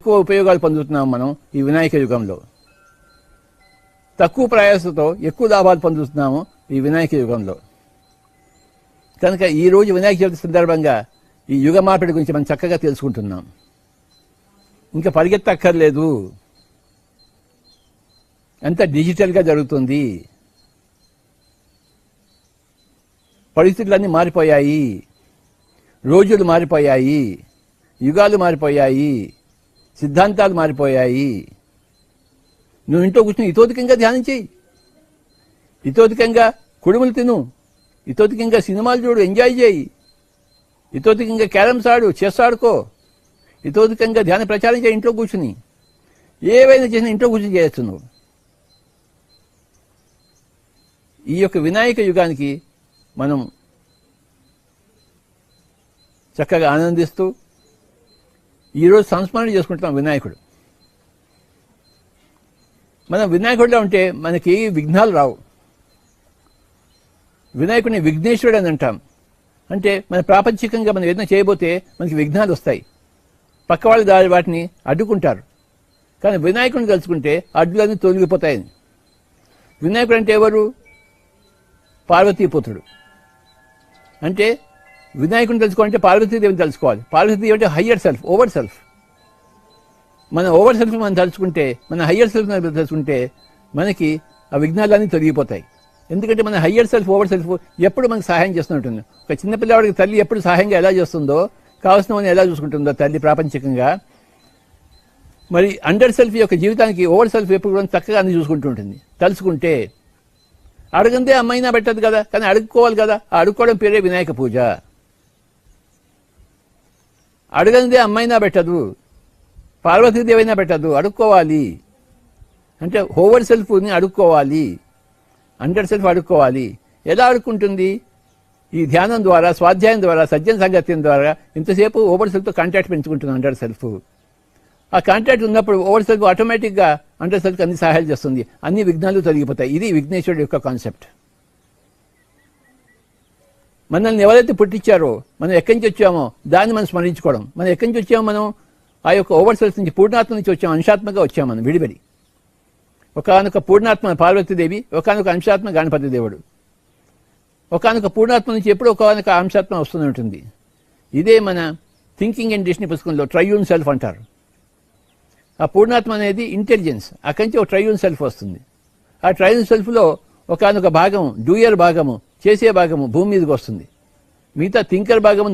ఎక్కువ ఉపయోగాలు పొందుతున్నాం మనం ఈ వినాయక యుగంలో. తక్కువ ప్రయాసంతో ఎక్కువ లాభాలు పొందుతున్నాము ఈ వినాయక యుగంలో. కనుక ఈ రోజు వినాయక చవితి సందర్భంగా ఈ యుగ మార్పిడి గురించి మనం చక్కగా తెలుసుకుంటున్నాం. ఇంకా పరిగెత్తక్కర్లేదు. అంత డిజిటల్గా జరుగుతుంది. పరిస్థితులన్నీ మారిపోయాయి. రోజులు మారిపోయాయి. యుగాలు మారిపోయాయి. సిద్ధాంతాలు మారిపోయాయి. నువ్వు ఇంట్లో కూర్చుని ఇతోధికంగా ధ్యానం చేయి. ఇతోధికంగా కుడుములు తిను. ఇతోధికంగా సినిమాలు చూడు ఎంజాయ్ చేయి. ఇతోధికంగా క్యారమ్స్ ఆడు చెస్ ఆడుకో. ఇతోధికంగా ధ్యాన ప్రచారం చేయి ఇంట్లో కూర్చుని. ఏవైనా చేసినా ఇంట్లో కూర్చొని చేయొచ్చు నువ్వు. ఈ యొక్క వినాయక యుగానికి మనం చక్కగా ఆనందిస్తూ ఈరోజు సంస్మరణ చేసుకుంటున్నాం వినాయకుడు. మనం వినాయకుడిలో ఉంటే మనకి విఘ్నాలు రావు. వినాయకుడిని విఘ్నేశ్వరుడు అని అంటాం. అంటే మన ప్రాపంచికంగా మనం ఏదైనా చేయబోతే మనకి విఘ్నాలు వస్తాయి. పక్క వాళ్ళు దారి వాటిని అడ్డుకుంటారు. కానీ వినాయకుడిని తలుచుకుంటే అడ్డులన్నీ తొలగిపోతాయని. వినాయకుడు అంటే ఎవరు? పార్వతీపుత్రుడు అంటే వినాయకుడిని తెలుసుకోవాలంటే పార్వతీదేవిని తెలుసుకోవాలి. పార్వతీదేవి అంటే హయ్యర్ సెల్ఫ్ ఓవర్ సెల్ఫ్ మన ఓవర్ సెల్ఫ్ మనం తలుచుకుంటే మన హయ్యర్ సెల్ఫ్ తెలుసుకుంటే మనకి ఆ విఘ్నాలన్నీ తొలగిపోతాయి. ఎందుకంటే మన హయ్యర్ సెల్ఫ్ ఓవర్ సెల్ఫ్ ఎప్పుడు మనకు సహాయం చేస్తుంటుంది ఒక చిన్నపిల్లవాడికి తల్లి ఎప్పుడు సహాయంగా ఎలా చేస్తుందో కావాల్సిన ఎలా చూసుకుంటుందో తల్లి ప్రాపంచికంగా మరి అండర్ సెల్ఫ్ యొక్క జీవితానికి ఓవర్ సెల్ఫ్ ఎప్పుడు కూడా చక్కగా అన్ని చూసుకుంటూ ఉంటుంది. తలుచుకుంటే అడగందే అమ్మైనా పెట్టదు కదా కానీ అడుక్కోవాలి కదా. ఆ అడుక్కోవడం పేరే వినాయక పూజ. అడగనిదే అమ్మైనా పెట్టదు పార్వతీదేవైనా పెట్టదు అడుక్కోవాలి. అంటే ఓవర్ సెల్ఫ్ని అడుక్కోవాలి అండర్ సెల్ఫ్ అడుక్కోవాలి. ఎలా అడుక్కుంటుంది? ఈ ధ్యానం ద్వారా స్వాధ్యాయం ద్వారా సజ్జన సంగత్యం ద్వారా ఇంతసేపు ఓవర్ సెల్ఫ్తో కాంటాక్ట్ పెంచుకుంటుంది అండర్ సెల్ఫ్. ఆ కాంటాక్ట్ ఉన్నప్పుడు ఓవర్ సెల్ఫ్ ఆటోమేటిక్గా అండర్ సెల్ఫ్కి అన్ని సహాయాలు చేస్తుంది. అన్ని విఘ్నాలు తొలగిపోతాయి. ఇది విఘ్నేశ్వరుడు యొక్క కాన్సెప్ట్ మనల్ని ఎవరైతే పుట్టించారో మనం ఎక్కడి నుంచి వచ్చామో దాన్ని మనం స్మరించుకోవడం. మనం ఎక్కడి నుంచి వచ్చామో మనం ఆ యొక్క ఓవర్ సెల్ఫ్ నుంచి పూర్ణాత్మ నుంచి వచ్చాము అంశాత్మగా వచ్చాము మనం విడిబడి ఒకనొక పూర్ణాత్మ పార్వతీదేవి ఒకనొక అంశాత్మ గణపతి దేవుడు. ఒకనొక పూర్ణాత్మ నుంచి ఎప్పుడు ఒకనొక అంశాత్మ వస్తూనే ఉంటుంది. ఇదే మన థింకింగ్ అండ్ డిషన్ పుస్తకంలో ట్రయూన్ సెల్ఫ్ అంటారు. ఆ పూర్ణాత్మ అనేది ఇంటెలిజెన్స్ అక్కడి నుంచి ఒక ట్రయూన్ సెల్ఫ్ వస్తుంది. ఆ ట్రయూన్ సెల్ఫ్లో ఒకనొక భాగం డూయర్ భాగము చేసే భాగము భూమి మీదకి వస్తుంది. మిగతా థింకర్ భాగము